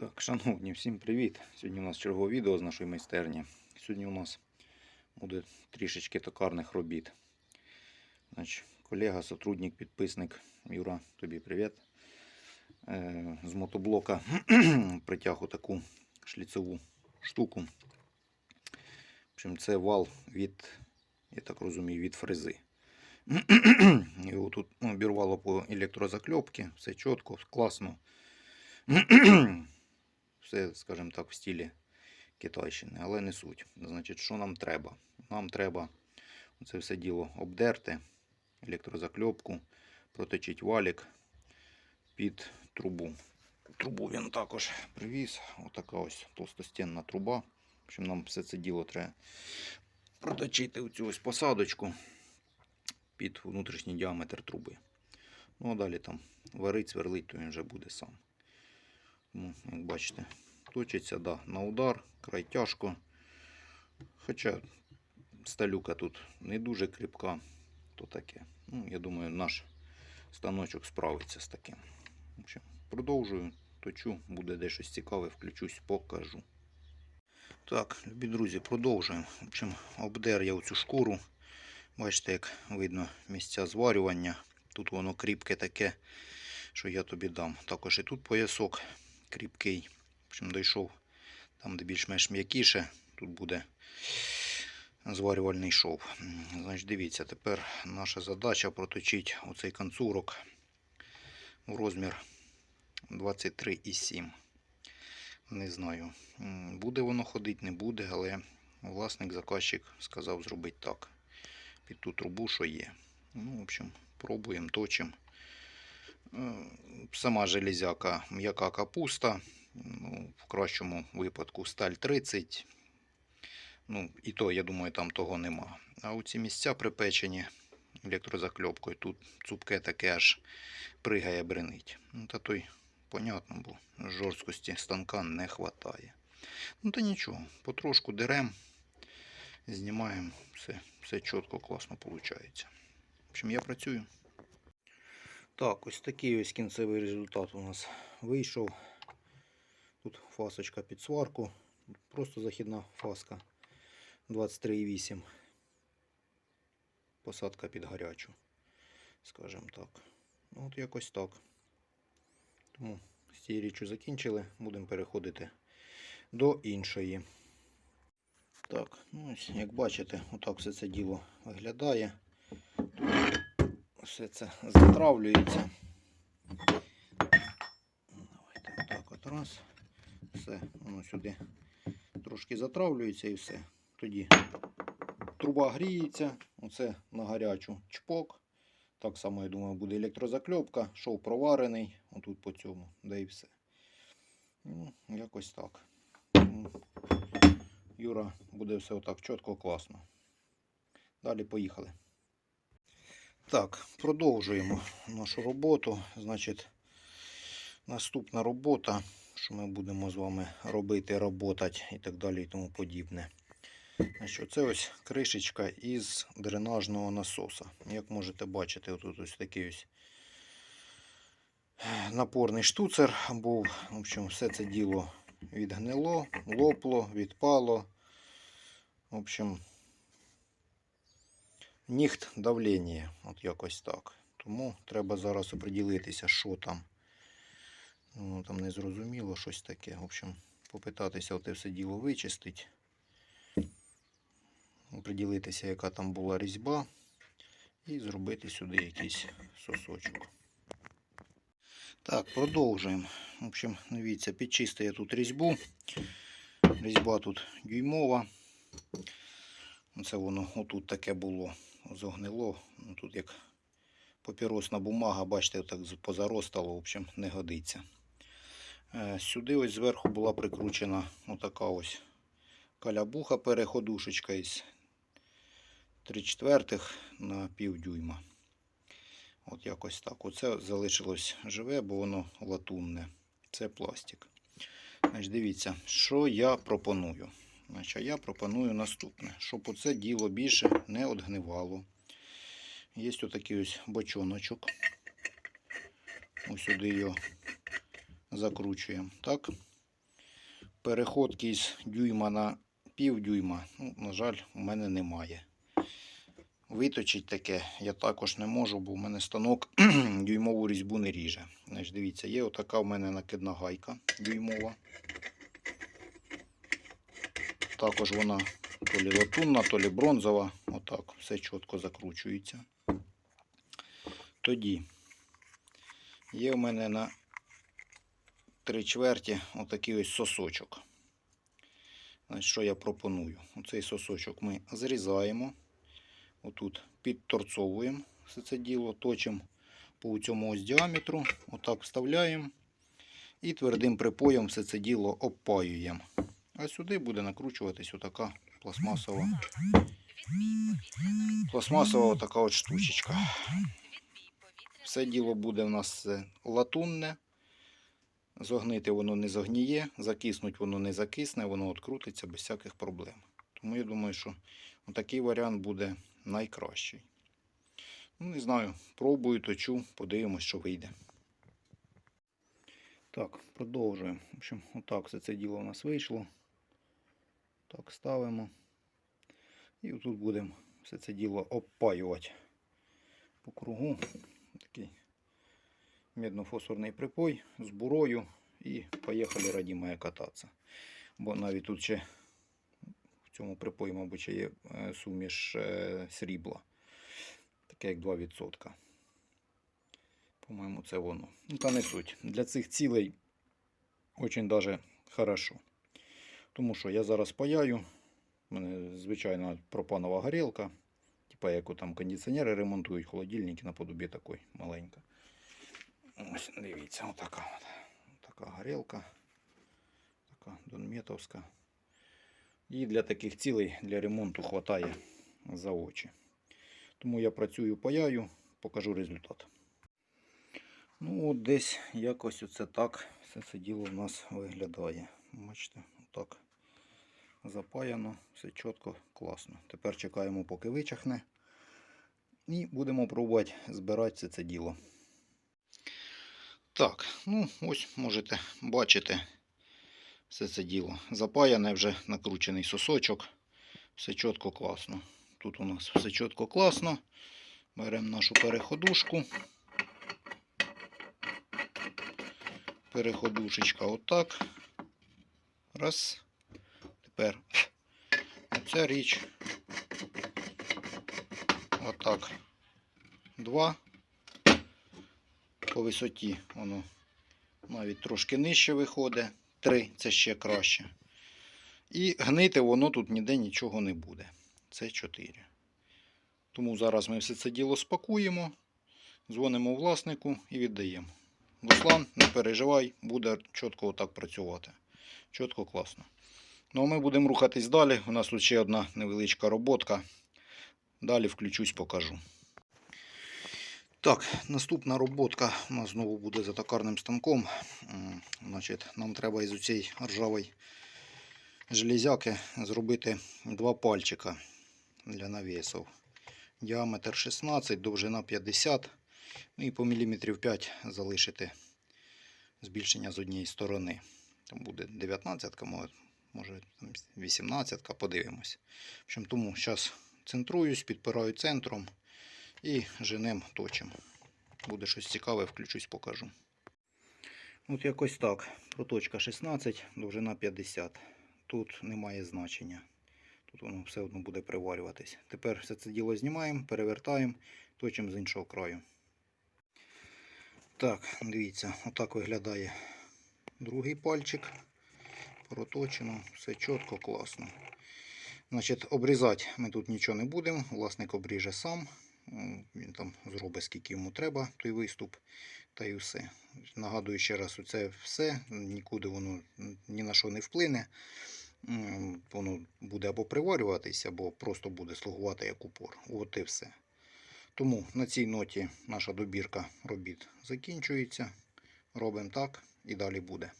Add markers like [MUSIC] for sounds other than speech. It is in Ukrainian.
Так, шановні, всім привіт! Сьогодні у нас чергове відео з нашої майстерні. Сьогодні у нас буде трішечки токарних робіт. Значить, колега, сотрудник, підписник Юра, тобі привіт. Е, з мотоблока [CLEARS THROAT] притяг таку шліцеву штуку. В це вал від, я так розумію, від фрези. [CLEARS THROAT] Його тут обірвало по електрозакльопці, все чітко, класно. [CLEARS THROAT] Все, скажімо так, в стилі Китайщини, але не суть. Значить, що нам треба? Нам треба це все діло обдерти, електрозакльопку, проточити валік під трубу. Трубу він також привіз. Отака ось толстостінна труба. В общем, нам все це діло треба проточити в цю ось посадочку під внутрішній діаметр труби. Ну а далі там варить, сверлить, то він вже буде сам. Ну, як бачите, точиться да, на удар, край тяжко. Хоча сталюка тут не дуже кріпка, то таке. Ну, я думаю, наш станочок справиться з таким. В общем, продовжую, точу, буде де цікаве, включусь, покажу. Так, любі друзі, продовжуємо. В общем, обдер я оцю шкуру. Бачите, як видно місця зварювання. Тут воно кріпке таке, що я тобі дам. Також і тут поясок кріпкий. Общем, дійшов там, де більш-менш м'якіше, тут буде зварювальний шов. Значить, дивіться, тепер наша задача проточити оцей канцурок в розмір 23,7. Не знаю, буде воно ходити, не буде, але власник заказчик сказав зробити так. Під ту трубу, що є. Ну, в общем, пробуємо, точимо. Сама железяка м'яка капуста. Ну, в кращому випадку сталь 30. Ну, і то, я думаю, там того нема. А оці місця припечені електрозакльопкою. Тут цупке таке аж пригає бренить. Ну, та той, понятно, бо жорсткості станка не вистачає. Ну, та нічого, потрошку дерем, знімаємо, все, все чітко, класно виходить. В общем, я працюю. Так, ось такий ось кінцевий результат у нас вийшов. Тут фасочка під сварку. Просто західна фаска 23,8. Посадка під гарячу. Скажімо так. Ну, от якось так. Тому з цією річчю закінчили. Будемо переходити до іншої. Так, ну ось, як бачите, отак все це діло виглядає. Все це затравлюється. Давайте так от раз. Все, воно сюди трошки затравлюється і все. Тоді труба гріється, оце на гарячу чпок. Так само, я думаю, буде електрозакльопка, шов проварений, отут по цьому, да і все. Ну, якось так. Ну, Юра, буде все отак чітко, класно. Далі поїхали. Так, продовжуємо нашу роботу. Значить, наступна робота, що ми будемо з вами робити, роботати і так далі і тому подібне. Значить, це ось кришечка із дренажного насоса. Як можете бачити, отут ось такий ось напорний штуцер був. В общем, все це діло відгнило, лопло, відпало. В общем, Ніхт давлення, от якось так. Тому треба зараз оприділитися, що там. Ну, там не зрозуміло щось таке. В общем, попитатися оте все діло вичистити. Оприділитися, яка там була різьба. І зробити сюди якийсь сосочок. Так, продовжуємо. В общем, дивіться, підчистив я тут різьбу. Різьба тут дюймова. Це воно отут таке було зогнило. Ну, Тут як папіросна бумага, бачите, так позаростало, в общем, не годиться. Е, Сюди ось зверху була прикручена отака ось калябуха переходушечка із 3 четвертих на пів дюйма. От якось так. Оце залишилось живе, бо воно латунне. Це пластик. Значить, Дивіться, що я пропоную. Значить, я пропоную наступне, щоб оце діло більше не одгнивало. Є такий ось бочоночок. Ось сюди його закручуємо. Так. переходки з дюйма на пів дюйма, ну, на жаль, у мене немає. Виточить таке я також не можу, бо в мене станок [CLEARS THROAT] дюймову різьбу не ріже. Значить, дивіться, є отака в мене накидна гайка дюймова. Також вона то лі латунна, то лі бронзова. Отак, все чітко закручується. Тоді є в мене на три чверті отакий ось сосочок. Значить, що я пропоную? Оцей сосочок ми зрізаємо. Отут підторцовуємо все це діло, точимо по цьому ось діаметру. Отак вставляємо. І твердим припоєм все це діло обпаюємо. А сюди буде накручуватись отака пластмасова, пластмасова така от штучечка. Все діло буде в нас е, латунне. Зогнити воно не зогніє, закиснуть воно не закисне, воно открутиться без всяких проблем. Тому я думаю, що такий варіант буде найкращий. Ну, не знаю, пробую, точу, подивимось, що вийде. Так, продовжуємо. В общем, отак все це діло у нас вийшло. Так, ставимо. І тут будемо все це діло обпаювати по кругу. Такий медно-фосфорний припой з бурою. І поїхали радімає кататися. Бо навіть тут ще в цьому припої, мабуть, ще є е, суміш е, срібла. Таке як 2%. По-моєму, це воно. Ну, та не суть. Для цих цілей очень даже хорошо. Тому що я зараз паяю. У мене звичайна пропанова горілка. Типа як там кондиціонери ремонтують, холодильники наподобі такої маленька. Ось, дивіться, отака от. Така горілка. Така донметовська. І для таких цілей для ремонту хватає за очі. Тому я працюю паяю, покажу результат. Ну, от десь якось оце так все це діло в нас виглядає. Бачите, отак запаяно, все чітко, класно. Тепер чекаємо, поки вичахне. І будемо пробувати збирати все це діло. Так, ну ось можете бачити все це діло. Запаяне вже накручений сосочок. Все чітко класно. Тут у нас все чітко класно. Беремо нашу переходушку. Переходушечка отак. Раз. Тепер оця річ. Отак. Два. По висоті воно навіть трошки нижче виходить. Три це ще краще. І гнити воно тут ніде нічого не буде. Це 4. Тому зараз ми все це діло спакуємо, дзвонимо власнику і віддаємо. Руслан, не переживай, буде чітко отак працювати. Чітко класно. Ну а ми будемо рухатись далі. У нас тут ще одна невеличка роботка. Далі включусь, покажу. Так, наступна роботка у нас знову буде за токарним станком. Значить, нам треба із цієї ржавої железяки зробити два пальчика для навісів. Діаметр 16, довжина 50. Ну і по міліметрів 5 залишити збільшення з однієї сторони. Там буде 19, може, може там 18, подивимось. В общем, тому зараз центруюсь, підпираю центром і женем точим. Буде щось цікаве, включусь, покажу. От якось так. Проточка 16, довжина 50. Тут немає значення. Тут воно все одно буде приварюватись. Тепер все це діло знімаємо, перевертаємо, точимо з іншого краю. Так, дивіться, отак виглядає другий пальчик. Проточено, все чітко, класно. Значить, обрізати ми тут нічого не будемо. Власник обріже сам. Він там зробить скільки йому треба, той виступ, та й все. Нагадую ще раз, це все, нікуди воно ні на що не вплине. Воно буде або приварюватися, або просто буде слугувати як упор. От і все. Тому на цій ноті наша добірка робіт закінчується. Робимо так і далі буде.